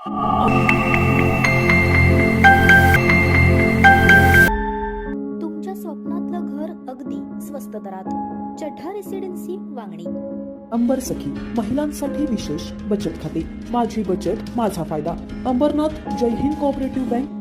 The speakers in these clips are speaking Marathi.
तुमच्या स्वप्नातलं घर अगदी स्वस्त दरात. चढ्ढा रेसिडेन्सी वांगणी. अंबर सखी महिलांसाठी विशेष बचत खाते. माझी बचत माझा फायदा. अंबरनाथ जय हिंद कोऑपरेटिव्ह बँक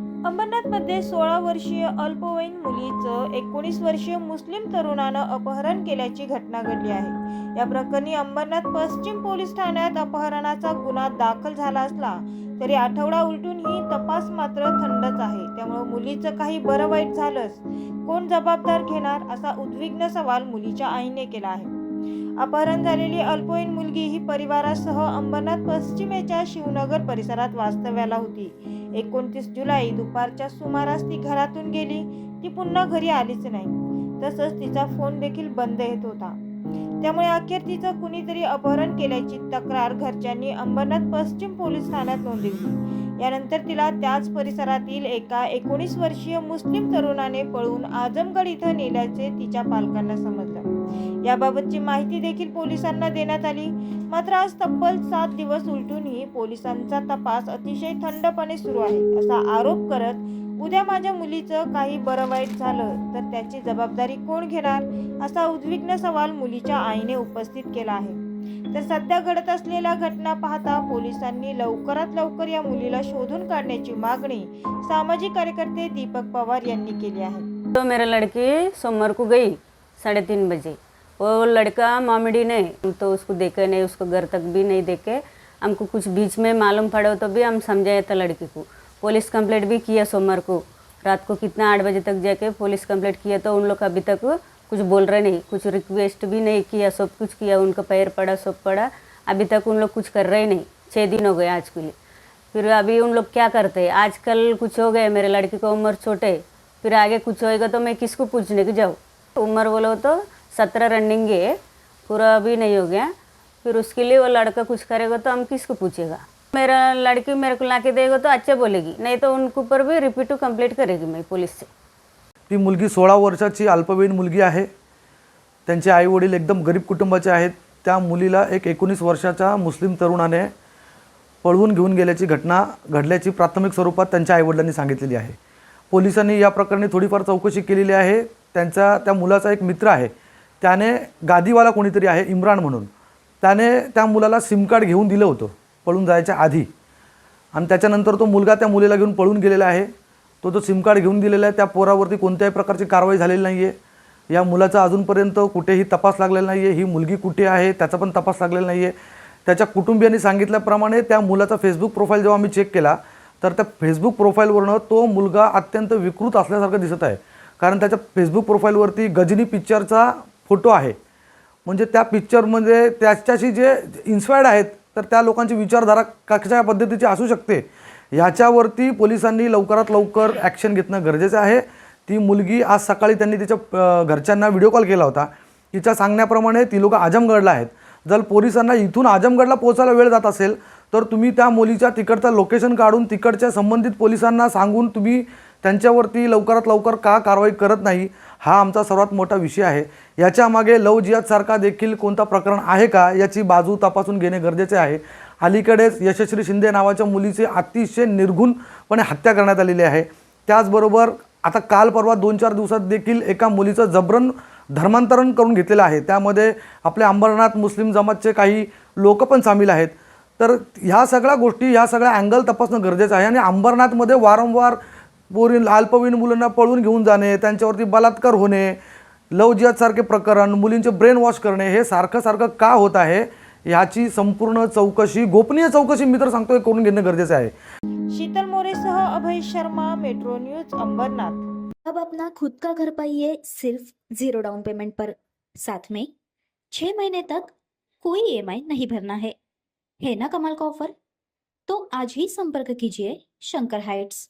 फ्रान्समध्ये सोळा वर्षीय अल्पवयीन मुलीचं एकोणीस वर्षीय मुस्लिम तरुणानं अपहरण केल्याची घटना घडली आहे. या प्रकरणी अंबरनाथ पश्चिम पोलीस ठाण्यात अपहरणाचा गुन्हा दाखल झाला असला तरी आठवडा उलटून ही तपास मात्र थंडच आहे. त्यामुळे मुलीचं काही बरं वाईट झालंच. कोण जबाबदार घेणार असा उद्विग्न सवाल मुलीच्या आईने केला आहे. अपहरण झालेली अल्पवयीन मुलगी ही परिवारासह अंबरनाथ पश्चिमेच्या शिवनगर परिसरात वास्तव्याला होती. एकोणतीस जुलै दुपारच्या सुमारास ती घरातून गेली. ती पुन्हा घरी आलीच नाही. तसंच तिचा फोन देखील बंद येत होता. त्यामुळे अखेर तिचं कुणीतरी अपहरण केल्याची तक्रार घरच्यांनी अंबरनाथ पश्चिम पोलीस ठाण्यात नोंदवली. यानंतर तिला त्याच परिसरातील एका एकोणीस वर्षीय मुस्लिम तरुणाने पळून आजमगड इथं नेल्याचे तिच्या पालकांना समजलं. याबाबतची माहिती देखील पोलिसांना देण्यात आली. मात्र आज तब्बल सात दिवस उलटूनही पोलिसांचा तपास अतिशय थंडपणे सुरू आहे असा आरोप करत उद्या माझ्या मुलीचं काही बरं वाईट झालं तर त्याची जबाबदारी कोण घेणार असा उद्विग्न सवाल मुलीच्या आईने उपस्थित केला आहे. तर सध्या घडत असलेल्या घटना पाहता पोलिसांनी लवकरात लवकर या मुलीला शोधून काढण्याची मागणी सामाजिक कार्यकर्ते दीपक पवार यांनी केली आहे. तो मेरा लड़की सोमवार को गई साढ़े तीन बजे. वो लड़का मामिडी ने हम तो उसको देखे नहीं, उसको घर तक भी नहीं देखे। हमको कुछ बीच में मालूम पड़ा तो भी हम समझाए था लड़की को। पुलिस कंप्लेंट भी किया सोमवार को। रात को कितना आठ बजे तक जाके पुलिस कंप्लेंट किया तो उन लोग अभी तक कुछ बोल रहे नहीं। कुछ रिक्वेस्ट भी नहीं किया, सब कुछ किया, उनका पैर पड़ा, सब पड़ा। अभी तक उन लोग कुछ कर रहे नहीं। छः दिन हो गए आज के लिए। फिर अभी उन लोग क्या करते? हैं आजकल कुछ हो गए मेरे लड़की को उम्र छोटे। फिर आगे कुछ होएगा तो मैं किसको पूछने के जाऊँ? उम्र बोलो तो सत्रह रनिंग है पूरा अभी नहीं हो गया। फिर उसके लिए वो लड़का कुछ करेगा तो हम किसको पूछेगा? मेरा लड़की मेरे को ला के देगा तो अच्छा बोलेगी नहीं तो उनके ऊपर भी रिपीट कंप्लेंट करेगी मैं पुलिस से। ती मुलगी सोळा वर्षाची अल्पवयीन मुलगी आहे. त्यांचे आई वडील एकदम गरीब कुटुंबाचे आहेत. त्या मुलीला एक एकोणीस वर्षाच्या मुस्लिम तरुणाने पळवून घेऊन गेल्याची घटना घडल्याची प्राथमिक स्वरूपात त्यांच्या आईवडिलांनी सांगितलेली आहे. पोलिसांनी या प्रकरणी थोडीफार चौकशी केलेली आहे. त्यांचा त्या मुलाचा एक मित्र आहे. त्याने गादीवाला कोणीतरी आहे इम्रान म्हणून. त्याने त्या मुलाला सिम कार्ड घेऊन दिलं होतं पळून जायच्या आधी. आणि त्याच्यानंतर तो मुलगा त्या मुलीला घेऊन पळून गेलेला आहे. तो तो सिम कार्ड घेऊन दिलेला आहे. त्या पोरावरती कोणत्याही प्रकारची कारवाई झालेली नाही आहे या मुलाचा अजूनपर्यंत कुठेही तपास लागलेला नाही आहे ही मुलगी कुठे आहे त्याचा पण तपास लागलेला नाही आहे त्याच्या कुटुंबियांनी सांगितल्याप्रमाणे त्या मुलाचा फेसबुक प्रोफाईल जेव्हा आम्ही चेक केला तर त्या फेसबुक प्रोफाईलवरनं तो मुलगा अत्यंत विकृत असल्यासारखं दिसत आहे. कारण त्याच्या फेसबुक प्रोफाईलवरती गजनी पिक्चरचा फोटो आहे. म्हणजे त्या पिक्चरमध्ये त्याच्याशी जे इन्स्पायर्ड आहेत तर त्या लोकांची विचारधारा कशा पद्धतीची असू शकते? ह्याच्यावरती पोलिसांनी लवकरात लवकर ॲक्शन घेतणं गरजेचं आहे. ती मुलगी आज सकाळी त्यांनी तिच्या घरच्यांना व्हिडिओ कॉल केला होता. तिच्या सांगण्याप्रमाणे ती लोक आजमगडला आहेत. जर पोलिसांना इथून आजमगडला पोहोचायला वेळ जात असेल तर तुम्ही त्या मुलीच्या तिकडचं लोकेशन काढून तिकडच्या संबंधित पोलिसांना सांगून तुम्ही त्यांच्यावरती लवकरात लवकर का कारवाई करत नाही? हा आमचा सर्वात मोठा विषय आहे. याच्यामागे लव जियादसारखा देखील कोणता प्रकरण आहे का याची बाजू तपासून घेणे गरजेचे आहे. अलीकडेच यशस्वी शिंदे नावाच्या मुलीची अतिशय निर्घुणपणे हत्या करण्यात आलेली आहे. त्याचबरोबर आता काल परवा दोन चार दिवसात देखील एका मुलीचं जबरन धर्मांतरण करून घेतलेलं आहे. त्यामध्ये आपले अंबरनाथ मुस्लिम जमातचे काही लोक पण सामील आहेत. तर ह्या सगळ्या गोष्टी ह्या सगळ्या अँगल तपासणं गरजेचं आहे आणि अंबरनाथमध्ये वारंवार पोरी अल्पवयीन मुलांना पळून घेऊन जाणे त्यांच्यावरती बलात्कार होणे लव जिहादसारखे प्रकरण मुलींचे ब्रेन वॉश करणे हे सारखं सारखं का होत आहे? ह्याची संपूर्ण चौकशी गोपनीय चौकशी मी तर सांगतोय करून घेणं गरजेचं आहे. शीतल मोरेसह अभय शर्मा मेट्रो न्यूज अंबरनाथ. अब अपना खुद का घर पाइए सिर्फ जीरो डाउन पेमेंट पर। साथ में छह महीने तक कोई ईएमआई नहीं भरना है। है ना कमाल का ऑफर तो आज ही संपर्क कीजिए Shankar heights.